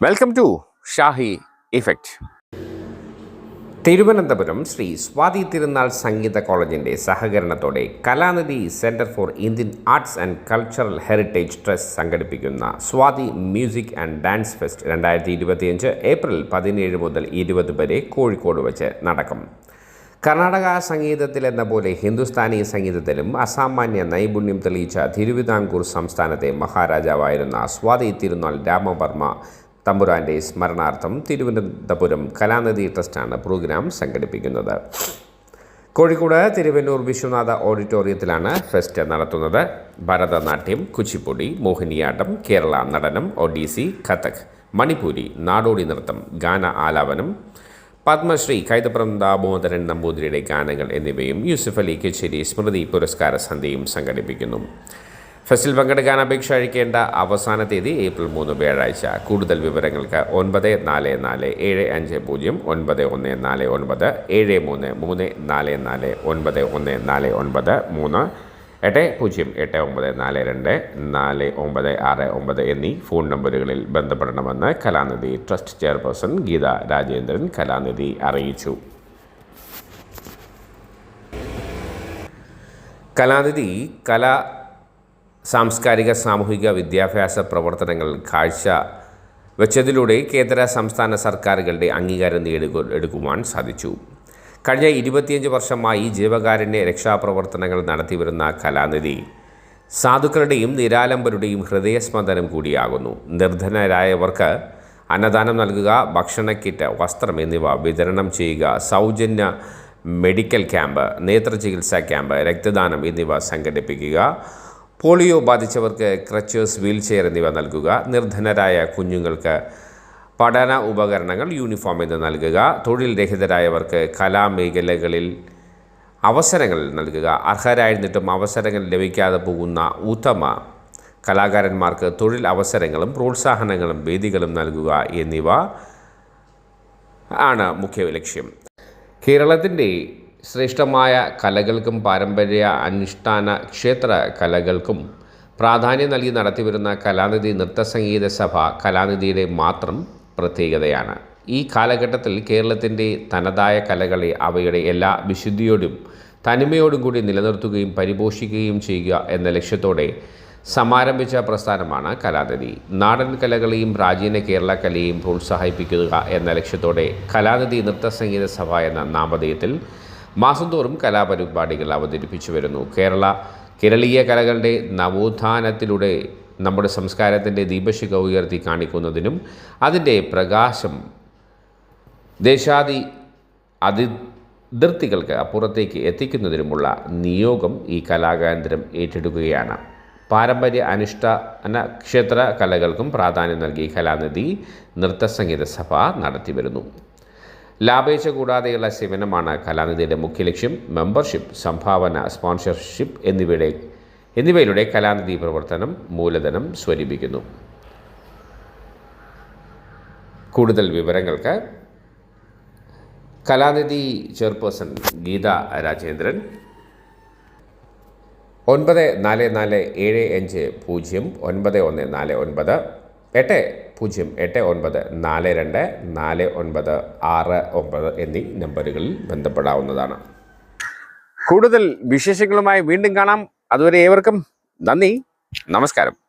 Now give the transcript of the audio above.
Welcome to Shahi effect Thiruvananthapuram Sree Swathi Thirunal Sangeetha കോളേജിന്റെ സഹകരണത്തോടെ Kalanidhi centre for Indian arts and cultural heritage trust സംഘടിപ്പിക്കുന്ന Swathi music and dance fest രണ്ടായിരത്തി ഇരുപത്തിയഞ്ച് April പതിനേഴ് മുതൽ ഇരുപത് വരെ കോഴിക്കോട് വെച്ച് നടക്കും. കർണാടക സംഗീതത്തിലെന്ന പോലെ ഹിന്ദുസ്ഥാനി സംഗീതത്തിലും അസാമാന്യ നൈപുണ്യം തെളിയിച്ച തിരുവിതാംകൂർ സംസ്ഥാനത്തെ മഹാരാജാവായിരുന്ന സ്വാതി തിരുനാൾ രാമവർമ്മ തമ്പുരാന്റെ സ്മരണാർത്ഥം തിരുവനന്തപുരം കലാനിധി ട്രസ്റ്റാണ് പ്രോഗ്രാം സംഘടിപ്പിക്കുന്നത്. കോഴിക്കോട് തിരുവന്നൂർ വിശ്വനാഥ ഓഡിറ്റോറിയത്തിലാണ് ഫെസ്റ്റ് നടത്തുന്നത്. ഭരതനാട്യം കുച്ചിപ്പുടി മോഹിനിയാട്ടം കേരള നടനം ഒഡീസി കഥക് മണിപ്പൂരി നാടോടി നൃത്തം ഗാന ആലാപനം പത്മശ്രീ കൈതപ്രം ദാമോദരൻ നമ്പൂതിരിയുടെ ഗാനങ്ങൾ എന്നിവയും യൂസുഫ് അലി കച്ചേരി സ്മൃതി പുരസ്കാര സന്ധ്യയും സംഘടിപ്പിക്കുന്നു. ഫെസ്റ്റിൽ പങ്കെടുക്കാൻ അപേക്ഷ അയക്കേണ്ട അവസാന തീയതി ഏപ്രിൽ മൂന്ന് വ്യാഴാഴ്ച. കൂടുതൽ വിവരങ്ങൾക്ക് ഒൻപത് നാല് നാല് ഏഴ് അഞ്ച് പൂജ്യം ഒൻപത് ഒന്ന് നാല് ഒൻപത് ഏഴ് മൂന്ന് മൂന്ന് നാല് നാല് ഒൻപത് ഒന്ന് നാല് ഒൻപത് മൂന്ന് എട്ട് പൂജ്യം എട്ട് ഒമ്പത് നാല് രണ്ട് നാല് ഒമ്പത് ആറ് ഒമ്പത് എന്നീ ഫോൺ നമ്പറുകളിൽ ബന്ധപ്പെടണമെന്ന് കലാനിധി ട്രസ്റ്റ് ചെയർപേഴ്സൺ ഗീത രാജേന്ദ്രൻ കലാനിധി അറിയിച്ചു. കലാനിധി കലാ സാംസ്കാരിക സാമൂഹിക വിദ്യാഭ്യാസ പ്രവർത്തനങ്ങൾ കാഴ്ച വെച്ചതിലൂടെ കേന്ദ്ര സംസ്ഥാന സർക്കാരുകളുടെ അംഗീകാരം നേടുക എടുക്കുവാൻ സാധിച്ചു. കഴിഞ്ഞ ഇരുപത്തിയഞ്ച് വർഷമായി ജീവകാരുണ്യ രക്ഷാപ്രവർത്തനങ്ങൾ നടത്തിവരുന്ന കലാനിധി സാധുക്കളുടെയും നിരാലംബരുടെയും ഹൃദയസ്പന്ദനം കൂടിയാകുന്നു. നിർധനരായവർക്ക് അന്നദാനം നൽകുക ഭക്ഷണ കിറ്റ് വസ്ത്രം എന്നിവ വിതരണം ചെയ്യുക സൗജന്യ മെഡിക്കൽ ക്യാമ്പ് നേത്രചികിത്സാ ക്യാമ്പ് രക്തദാനം എന്നിവ സംഘടിപ്പിക്കുക പോളിയോ ബാധിച്ചവർക്ക് ക്രച്ചേഴ്സ് വീൽ ചെയർ എന്നിവ നൽകുക. നിർധനരായ കുഞ്ഞുങ്ങൾക്ക് പഠന ഉപകരണങ്ങൾ യൂണിഫോം എന്ന് നൽകുക. തൊഴിൽ രഹിതരായവർക്ക് കലാമേഖലകളിൽ അവസരങ്ങൾ നൽകുക. അർഹരായിരുന്നിട്ടും അവസരങ്ങൾ ലഭിക്കാതെ പോകുന്ന ഉത്തമ കലാകാരന്മാർക്ക് തൊഴിൽ അവസരങ്ങളും പ്രോത്സാഹനങ്ങളും വേദികളും നൽകുക എന്നിവ ആണ് മുഖ്യ ലക്ഷ്യം. കേരളത്തിന്റെ ശ്രേഷ്ഠമായ കലകൾക്കും പാരമ്പര്യ അനുഷ്ഠാന ക്ഷേത്ര കലകൾക്കും പ്രാധാന്യം നൽകി നടത്തിവരുന്ന കലാനിധി നൃത്തസംഗീത സഭ കലാനിധിയുടെ മാത്രം പ്രത്യേകതയാണ്. ഈ കാലഘട്ടത്തിൽ കേരളത്തിന്റെ തനതായ കലകളെ അവയുടെ എല്ലാ വിശുദ്ധിയോടും തനിമയോടും കൂടി നിലനിർത്തുകയും പരിപോഷിക്കുകയും ചെയ്യുക എന്ന ലക്ഷ്യത്തോടെ സമാരംഭിച്ച പ്രസ്ഥാനമാണ് കലാനിധി. നാടൻ കലകളെയും പ്രാചീന കേരള കലയെയും പ്രോത്സാഹിപ്പിക്കുക എന്ന ലക്ഷ്യത്തോടെ കലാനിധി നൃത്തസംഗീത സഭ എന്ന നാമധേയത്തിൽ മാസം തോറും കലാപരിപാടികൾ അവതരിപ്പിച്ചു വരുന്നു. കേരള കേരളീയ കലകളുടെ നവോത്ഥാനത്തിലൂടെ നമ്മുടെ സംസ്കാരത്തിന്റെ ദീപശിഖ ഉയർത്തി കാണിക്കുന്നതിനും അതിന്റെ പ്രകാശം ദേശാദി അതിർത്തികൾക്ക് അപ്പുറത്തേക്ക് എത്തിക്കുന്നതിനുമുള്ള നിയോഗം ഈ കലാകേന്ദ്രം ഏറ്റെടുക്കുകയാണ്. പാരമ്പര്യ അനുഷ്ഠാന ക്ഷേത്ര കലകൾക്കും പ്രാധാന്യം നൽകി കലാനിധി നൃത്തസംഗീത സഭ നടത്തിവരുന്നു ലാഭേച്ഛ കൂടാതെയുള്ള സേവനമാണ് കലാനിധിയുടെ മുഖ്യ ലക്ഷ്യം. മെമ്പർഷിപ്പ് സംഭാവന സ്പോൺസർഷിപ്പ് എന്നിവയുടെ എന്നിവയിലൂടെ കലാനിധി പ്രവർത്തനം മൂലധനം സ്വരൂപിക്കുന്നു. കൂടുതൽ വിവരങ്ങൾക്ക് കലാനിധി ചെയർപേഴ്സൺ ഗീത രാജേന്ദ്രൻ. ഒൻപത് നാല് നാല് ഏഴ് അഞ്ച് പൂജ്യം ഒൻപത് ഒന്ന് നാല് ഒൻപത്. എട്ട് പൂജ്യം എട്ട് ഒൻപത് നാല് രണ്ട് നാല് ഒൻപത് ആറ് ഒമ്പത് എന്നീ നമ്പറുകളിൽ ബന്ധപ്പെടാവുന്നതാണ്. കൂടുതൽ വിശേഷങ്ങളുമായി വീണ്ടും കാണാം. അതുവരെ ഏവർക്കും നന്ദി. നമസ്കാരം.